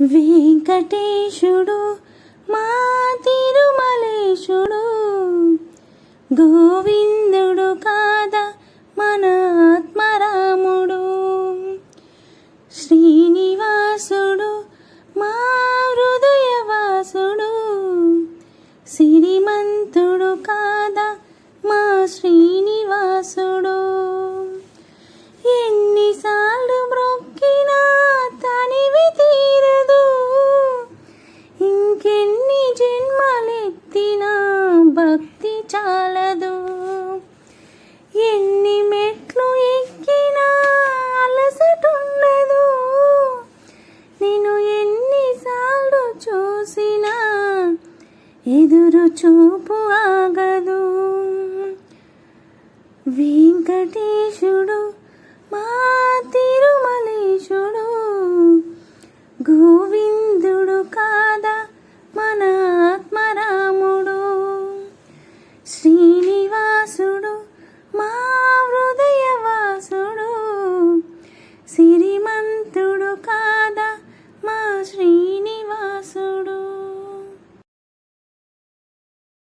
వెంకటేశుడు మా తిరుమలేశుడు. గోవిందుడు కాదా మన ఆత్మరాముడు. శ్రీనివాసుడు మా హృదయవాసుడు. సిరిమంతుడు కా వెతికిన భక్తి చాలదు. ఎన్ని మెట్లు ఎక్కినా అలసటుండదు. నేను ఎన్నిసార్లు చూసినా ఎదురు చూపు ఆగదు. వెంకటేశుడు మా తిరుమలేశుడు గోవి sim.